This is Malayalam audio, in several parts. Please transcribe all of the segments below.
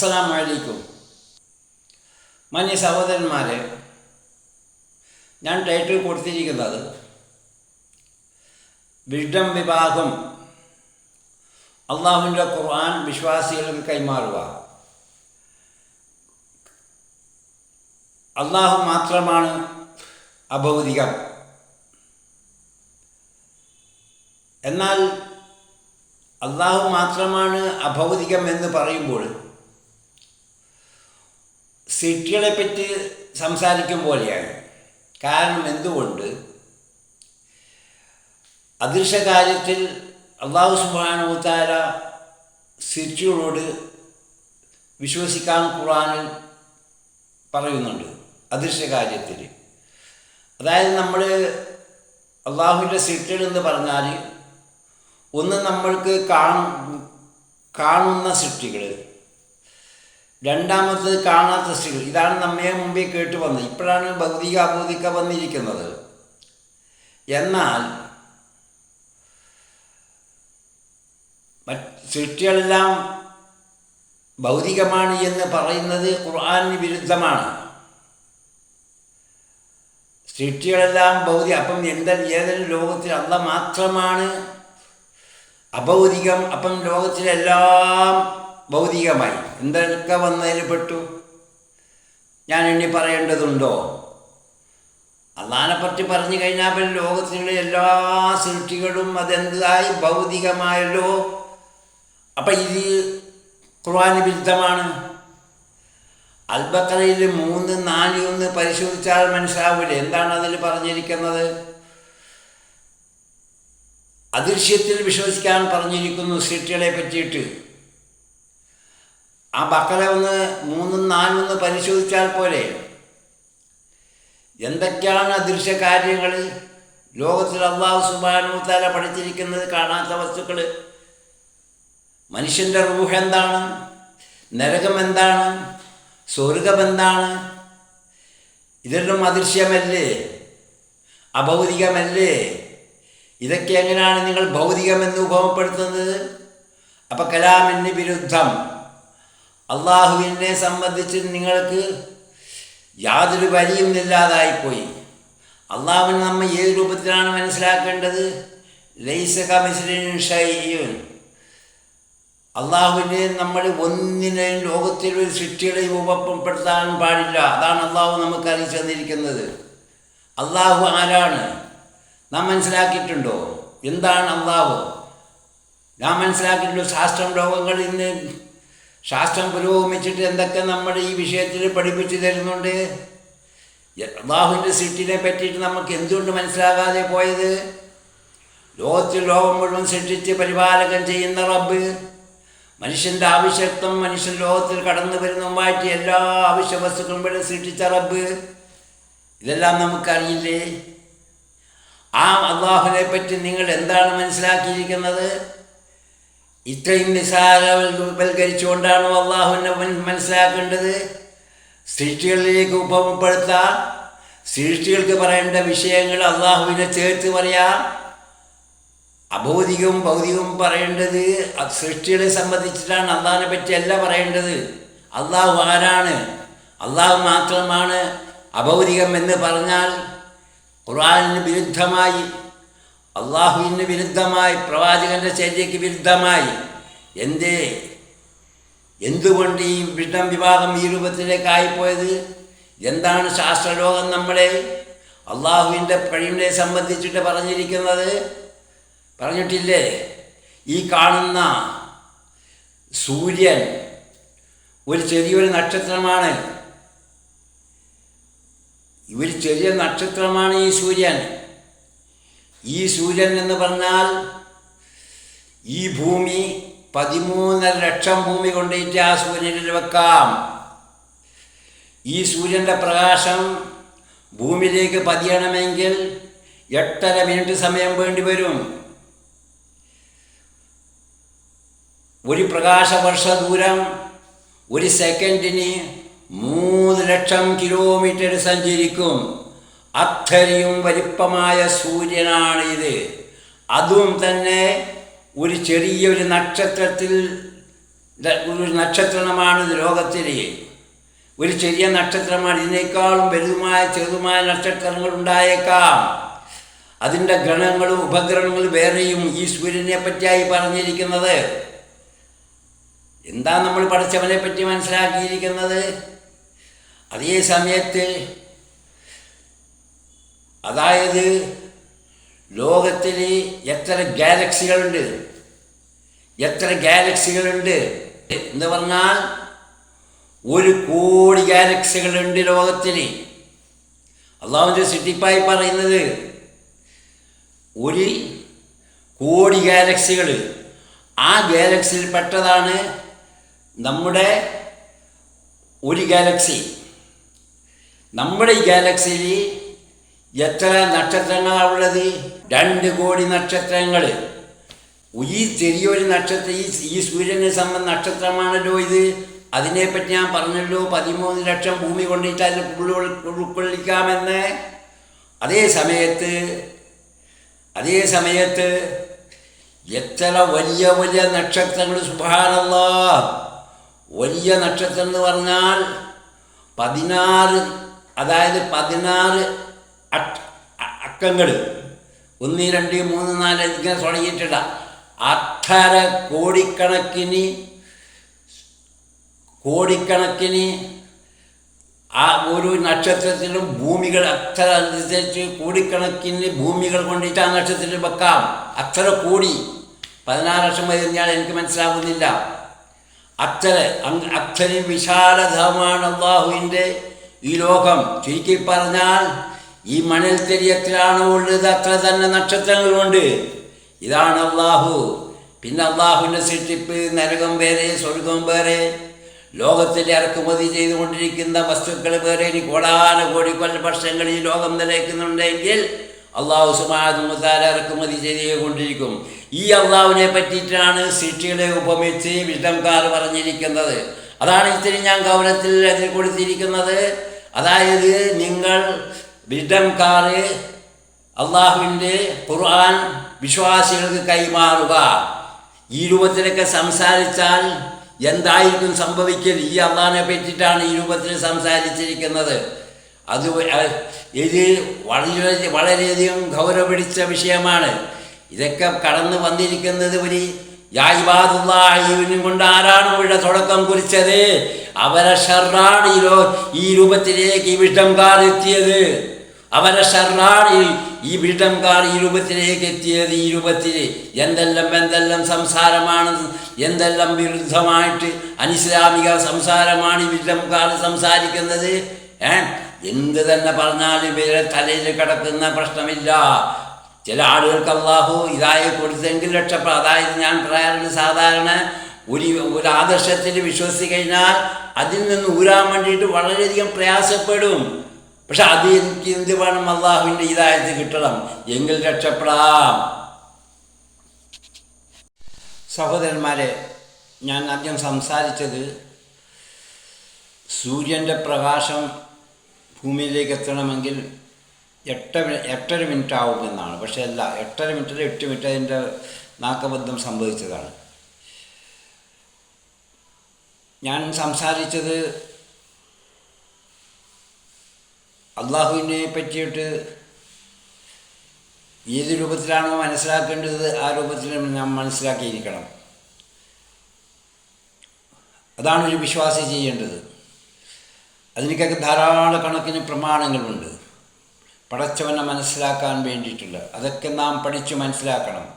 അസ്സലാമു അലൈക്കും മാന്യ സഹോദരന്മാരെ ഞാൻ ടൈറ്റിൽ കൊടുത്തിരിക്കുന്നത് വിഷ്ഠം വിഭാഗം അള്ളാഹുവിന്റെ ഖുർആൻ വിശ്വാസികൾക്ക് കൈമാറുക. അള്ളാഹു മാത്രമാണ് അഭൗതികം. എന്നാൽ അള്ളാഹു മാത്രമാണ് അഭൗതികം എന്ന് പറയുമ്പോൾ സിറ്റികളെ പറ്റി സംസാരിക്കും പോലെയാണ്. കാരണം എന്തുകൊണ്ട്? അദൃശ്യ കാര്യത്തിൽ അള്ളാഹു സുബാനുത്താര സിറ്റികളോട് വിശ്വസിക്കാൻ ഖുറാനിൽ പറയുന്നുണ്ട്. അദൃശ്യ കാര്യത്തിൽ അതായത് നമ്മൾ അള്ളാഹുവിന്റെ സിറ്റികൾ എന്ന് പറഞ്ഞാൽ ഒന്ന് നമ്മൾക്ക് കാണു കാണുന്ന സൃഷ്ടികൾ രണ്ടാമത്തത് കാണാത്ത സൃഷ്ടികൾ. ഇതാണ് നമ്മെ മുമ്പേ കേട്ട് വന്നത്. ഇപ്പോഴാണ് ഭൗതിക അഭൗതിക വന്നിരിക്കുന്നത്. എന്നാൽ സൃഷ്ടികളെല്ലാം ഭൗതികമാണ് എന്ന് പറയുന്നത് ഖുർആാനിന് വിരുദ്ധമാണ്. സൃഷ്ടികളെല്ലാം ഭൗതിക അപ്പം എന്ത ഏതൊരു ലോകത്തിൽ അല്ല മാത്രമാണ് അഭൗതികം. അപ്പം ലോകത്തിലെല്ലാം ഭൗതികമായി. എന്തൊക്കെ വന്നതിൽ പെട്ടു? ഞാൻ എണ്ണി പറയേണ്ടതുണ്ടോ? അള്ളഹാനെപ്പറ്റി പറ്റി പറഞ്ഞു കഴിഞ്ഞാൽ പിന്നെ ലോകത്തിലുള്ള എല്ലാ സൃഷ്ടികളും അതെന്തായി? ഭൗതികമായല്ലോ. അപ്പം ഇത് ഖുർആാന് വിരുദ്ധമാണ്. അൽബക്കറയിൽ മൂന്ന് നാല് ഒന്ന് പരിശോധിച്ചാൽ മനസ്സിലാവില്ല? എന്താണ് അതിൽ പറഞ്ഞിരിക്കുന്നത്? അദൃശ്യത്തിൽ വിശ്വസിക്കാൻ പറഞ്ഞിരിക്കുന്നു സൃഷ്ടികളെ പറ്റിയിട്ട്. ആ ബക്കറ ഒന്ന് മൂന്നും നാലൊന്ന് പരിശോധിച്ചാൽ പോലെ എന്തൊക്കെയാണ് അദൃശ്യ കാര്യങ്ങൾ ലോകത്തിൽ അള്ളാഹു സുബാനുത്താല പഠിച്ചിരിക്കുന്നത് കാണാത്ത വസ്തുക്കൾ മനുഷ്യന്റെ റൂഹ് എന്താണ്? നരകം എന്താണ്? സ്വർഗം എന്താണ് ഇതെല്ലാം അദൃശ്യമല്ലേ? അഭൗതികമല്ലേ? ഇതൊക്കെ എങ്ങനെയാണ് നിങ്ങൾ ഭൗതികമെന്ന് ഉപമപ്പെടുത്തുന്നത് അപ്പം കലാമിന് വിരുദ്ധം. അള്ളാഹുവിനെ സംബന്ധിച്ച് നിങ്ങൾക്ക് യാതൊരു വരിയും ഇല്ലാതായിപ്പോയി. അള്ളാഹുവിനെ നമ്മൾ ഏത് രൂപത്തിലാണ് മനസ്സിലാക്കേണ്ടത്? ലൈസ അള്ളാഹുവിനെ നമ്മൾ ഒന്നിനെയും ലോകത്തിലൊരു സൃഷ്ടികളെയും ഉപപ്പെടുത്താൻ പാടില്ല. അതാണ് അള്ളാഹു നമുക്ക് അറിയിച്ചു തന്നിരിക്കുന്നത്. അള്ളാഹു ആരാണ്? നാം മനസ്സിലാക്കിയിട്ടുണ്ടോ? എന്താണ് അള്ളാഹു? നാം മനസ്സിലാക്കിയിട്ടുണ്ടോ? ശാസ്ത്രം ലോകങ്ങളിൽ ഇന്ന് ശാസ്ത്രം പുരോഗമിച്ചിട്ട് എന്തൊക്കെ നമ്മൾ ഈ വിഷയത്തിൽ പഠിപ്പിച്ചു തരുന്നുണ്ട്? അള്ളാഹുവിന്റെ സൃഷ്ടിനെ പറ്റിയിട്ട് നമുക്ക് എന്തുകൊണ്ട് മനസ്സിലാകാതെ പോയത്? ലോകത്തിൽ ലോകം മുഴുവൻ സൃഷ്ടിച്ച് പരിപാലകം ചെയ്യുന്ന റബ്ബ് മനുഷ്യന്റെ ആവശ്യത്വം മനുഷ്യൻ ലോകത്തിൽ കടന്നു വരുന്ന മുമ്പായിട്ട് എല്ലാ ആവശ്യ വസ്തുക്കളും ഇവിടെ സൃഷ്ടിച്ച റബ്ബ്. ഇതെല്ലാം നമുക്കറിയില്ലേ? ആ അള്ളാഹുവിനെ പറ്റി നിങ്ങൾ എന്താണ് മനസ്സിലാക്കിയിരിക്കുന്നത്? ഇത്രയും നിസാരവൽക്കരിച്ചുകൊണ്ടാണ് അള്ളാഹുവിനെ മനസ്സിലാക്കേണ്ടത്. സൃഷ്ടികളിലേക്ക് ഉപമപ്പെടുത്താം സൃഷ്ടികൾക്ക് പറയേണ്ട വിഷയങ്ങൾ അള്ളാഹുവിനെ ചേർത്ത് പറയാം. അഭൗതികവും ഭൗതികവും പറയേണ്ടത് സൃഷ്ടികളെ സംബന്ധിച്ചിട്ടാണ് അള്ളാഹിനെ പറ്റിയല്ല പറയേണ്ടത്. അള്ളാഹു ആരാണ്? അള്ളാഹു മാത്രമാണ് അഭൗതികം എന്ന് പറഞ്ഞാൽ ഖുർആാനിന് വിരുദ്ധമായി അള്ളാഹുവിന് വിരുദ്ധമായി പ്രവാചകന്റെ ശൈലിക്ക് വിരുദ്ധമായി. എന്തേ? എന്തുകൊണ്ട് ഈ വിഷ്ണം വിവാഹം ഈ രൂപത്തിലേക്കായിപ്പോയത്? എന്താണ് ശാസ്ത്രലോകം നമ്മളെ അള്ളാഹുവിന്റെ പഴിവിനെ സംബന്ധിച്ചിട്ട് പറഞ്ഞിരിക്കുന്നത്? പറഞ്ഞിട്ടില്ലേ? ഈ കാണുന്ന സൂര്യൻ ഒരു ചെറിയൊരു നക്ഷത്രമാണ്. ഒരു ചെറിയ നക്ഷത്രമാണ് ഈ സൂര്യൻ. ഈ സൂര്യൻ എന്ന് പറഞ്ഞാൽ ഈ ഭൂമി പതിമൂന്നര ലക്ഷം ഭൂമി കൊണ്ടിട്ട് ആ സൂര്യനിൽ വെക്കാം. ഈ സൂര്യന്റെ പ്രകാശം ഭൂമിയിലേക്ക് പതിയണമെങ്കിൽ എട്ടര മിനിറ്റ് സമയം വേണ്ടി വരും. ഒരു പ്രകാശവർഷ ദൂരം ഒരു സെക്കൻഡിന് മൂന്ന് ലക്ഷം കിലോമീറ്റർ സഞ്ചരിക്കും. അത്രയും വലിപ്പമായ സൂര്യനാണ് ഇത് അതും തന്നെ ഒരു ചെറിയൊരു നക്ഷത്രത്തിൽ ഒരു നക്ഷത്രമാണ് ഇത് ലോകത്തിലെ. ഒരു ചെറിയ നക്ഷത്രമാണ് ഇതിനേക്കാളും വലുതുമായ ചെറുതുമായ നക്ഷത്രങ്ങൾ ഉണ്ടായേക്കാം. അതിന്റെ ഗണങ്ങളും ഉപഗ്രഹങ്ങളും വേറെയും ഈ സൂര്യനെ പറ്റിയായി പറഞ്ഞിരിക്കുന്നത്. എന്താ നമ്മൾ പഠിച്ചവനെ പറ്റി മനസ്സിലാക്കിയിരിക്കുന്നത്? അതേ സമയത്ത് അതായത് ലോകത്തിൽ എത്ര ഗാലക്സികളുണ്ട്? എത്ര ഗാലക്സികളുണ്ട്? എന്ന് പറഞ്ഞാൽ ഒരു കോടി ഗാലക്സികളുണ്ട് ലോകത്തിൽ അള്ളാഹുവിന്റെ സിട്ടിപ്പായി പറയുന്നത് ഒരു കോടി ഗാലക്സികൾ ആ ഗാലക്സിയിൽ പെട്ടതാണ് നമ്മുടെ ഒരു ഗാലക്സി. നമ്മുടെ ഈ ഗാലക്സിയിൽ എത്ര നക്ഷത്രങ്ങളാണ് ഉള്ളത് രണ്ട് കോടി നക്ഷത്രങ്ങൾ ഈ ചെറിയൊരു നക്ഷത്ര ഈ ഈ സൂര്യനെ സംബന്ധ നക്ഷത്രമാണല്ലോ ഇത്. അതിനെപ്പറ്റി ഞാൻ പറഞ്ഞല്ലോ പതിമൂന്ന് ലക്ഷം ഭൂമി കൊണ്ടിട്ട് അതിൽ ഉൾക്കൊള്ളിക്കാമെന്ന്. അതേ സമയത്ത് അതേ സമയത്ത് എത്ര വലിയ വലിയ നക്ഷത്രങ്ങൾ സുഭാനല്ല വലിയ നക്ഷത്രം എന്ന് പറഞ്ഞാൽ പതിനാറ് അതായത് പതിനാറ് അക്കങ്ങൾ ഒന്ന് രണ്ട് മൂന്ന് നാല് ഇങ്ങനെ തുടങ്ങിയിട്ടില്ല. അത്തര കോടിക്കണക്കിന് കോടിക്കണക്കിന് ആ ഒരു നക്ഷത്രത്തിലും ഭൂമികൾ അത്ര അനുസരിച്ച് കോടിക്കണക്കിന് ഭൂമികൾ കൊണ്ടിട്ട് ആ നക്ഷത്രത്തിൽ വെക്കാം. അത്ര കോടി. പതിനാറ് വരെ ഞാൻ എനിക്ക് മനസ്സിലാവുന്നില്ല. അക്ഷരം അത്രയും വിശാലതമാണ് അള്ളാഹുവിന്റെ ഈ ലോകം. ചുരുക്കി പറഞ്ഞാൽ ഈ മണൽ തെരിയത്തിലാണ് ഉള്ളത് അത്ര തന്നെ നക്ഷത്രങ്ങളുണ്ട്. ഇതാണ് അള്ളാഹു പിന്നെ അള്ളാഹുവിന്റെ സൃഷ്ടിപ്പ് നരകം വേറെ സ്വർഗം വേറെ ലോകത്തിൽ ഇറക്കുമതി ചെയ്തുകൊണ്ടിരിക്കുന്ന വസ്തുക്കൾ വേറെ ഇനി കോടാന കോടി കൊല്ല വർഷങ്ങൾ ഈ ലോകം നിലയ്ക്കുന്നുണ്ടെങ്കിൽ അള്ളാഹു സുമാതാര ഇറക്കുമതി ചെയ്തുകൊണ്ടിരിക്കും. ഈ അള്ളാഹുവിനെ പറ്റിയിട്ടാണ് സൃഷ്ടികളെ ഉപമിച്ച് വിഷ്ണംകാർ പറഞ്ഞിരിക്കുന്നത്. അതാണ് ഇത്തിരി ഞാൻ ഗൗരവത്തിൽ അതിൽ കൊടുത്തിരിക്കുന്നത്. അതായത് നിങ്ങൾ വിഷ്ണംകാർ അള്ളാഹുവിന്റെ ഖുർആൻ വിശ്വാസികൾക്ക് കൈമാറുക. ഈ രൂപത്തിലൊക്കെ സംസാരിച്ചാൽ എന്തായിരിക്കും സംഭവിക്കൽ? ഈ അള്ളാഹിനെ പറ്റിയിട്ടാണ് ഈ രൂപത്തിൽ സംസാരിച്ചിരിക്കുന്നത്. അത് ഇത് വളരെ വളരെയധികം ഗൗരവ പിടിച്ച വിഷയമാണ്. ഇതൊക്കെ കടന്നു വന്നിരിക്കുന്നത് ഒരു യായിബാദുല്ലാഹിവിനും കൊണ്ട് ആരാണ് ഇവിടെ തുടക്കം കുറിച്ചത്? അവരെ ഷർറാണ് ഈ രൂപത്തിലേക്ക് ഈ വിഷംകാർ എത്തിയത്. അവരെ ഷർണാടി ഈ- വിഷംകാർ ഈ രൂപത്തിലേക്ക് എത്തിയത് ഈ രൂപത്തിൽ എന്തെല്ലാം എന്തെല്ലാം സംസാരമാണ് എന്തെല്ലാം വിരുദ്ധമായിട്ട് അനിസ്ലാമിക സംസാരമാണ് ഈ വീട്ടംകാർ സംസാരിക്കുന്നത്? ഏ? എന്ത് തന്നെ പറഞ്ഞാലും ഇവരെ തലയിൽ കിടക്കുന്ന പ്രശ്നമില്ല. ചില ആളുകൾക്ക് അള്ളാഹു ഇതായി കൊടുത്തെങ്കിൽ രക്ഷപ്പെടും അതായത് ഞാൻ പറയാറുണ്ട് സാധാരണ ഒരു ഒരു ആദർശത്തിൽ വിശ്വസിച്ച് കഴിഞ്ഞാൽ അതിൽ നിന്ന് ഊരാൻ വേണ്ടിയിട്ട് വളരെയധികം പ്രയാസപ്പെടും. പക്ഷെ അത് എനിക്ക് എന്ത് വേണം? അള്ളാഹുവിന്റെ ഇതായത് കിട്ടണം. എങ്കിൽ രക്ഷപ്പെടാം. സഹോദരന്മാരെ ഞാൻ ആദ്യം സംസാരിച്ചത് സൂര്യന്റെ പ്രകാശം ഭൂമിയിലേക്ക് എത്തണമെങ്കിൽ എട്ട് എട്ടര മിനിറ്റ് ആവുമെന്നാണ് പക്ഷേ അല്ല എട്ടര മിനിറ്റിൽ എട്ട് മിനിറ്റ് അതിന്റെ നാക്കബദ്ധം സംഭവിച്ചതാണ്. ഞാൻ സംസാരിച്ചത് അള്ളാഹുവിനെ പറ്റിയിട്ട് ഏത് രൂപത്തിലാണോ മനസ്സിലാക്കേണ്ടത് ആ രൂപത്തിൽ നാം മനസ്സിലാക്കിയിരിക്കണം. അതാണ് ഒരു വിശ്വാസി ചെയ്യേണ്ടത്. അതിനൊക്കെ ധാരാളം കണക്കിന് പ്രമാണങ്ങളുണ്ട്. പടച്ചവനെ മനസ്സിലാക്കാൻ വേണ്ടിയിട്ടുള്ള അതൊക്കെ നാം പഠിച്ചു മനസ്സിലാക്കണം.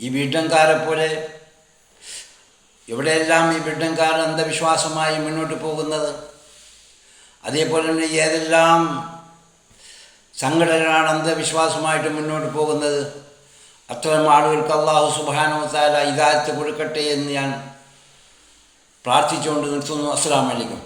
ഈ വീട്ടംകാരെ പോലെ എവിടെയെല്ലാം ഈ വീട്ടംകാർ അന്ധവിശ്വാസമായി മുന്നോട്ട് പോകുന്നത്? അതേപോലെ തന്നെ ഏതെല്ലാം സംഘടനകളാണ് അന്ധവിശ്വാസമായിട്ട് മുന്നോട്ട് പോകുന്നത്? അത്തരം ആളുകൾക്ക് അള്ളാഹു സുബാനോത്താല താല ഇതായത്ത് കൊടുക്കട്ടെ എന്ന് ഞാൻ പ്രാർത്ഥിച്ചുകൊണ്ട് നിർത്തുന്നു. അസ്സാം വലൈക്കും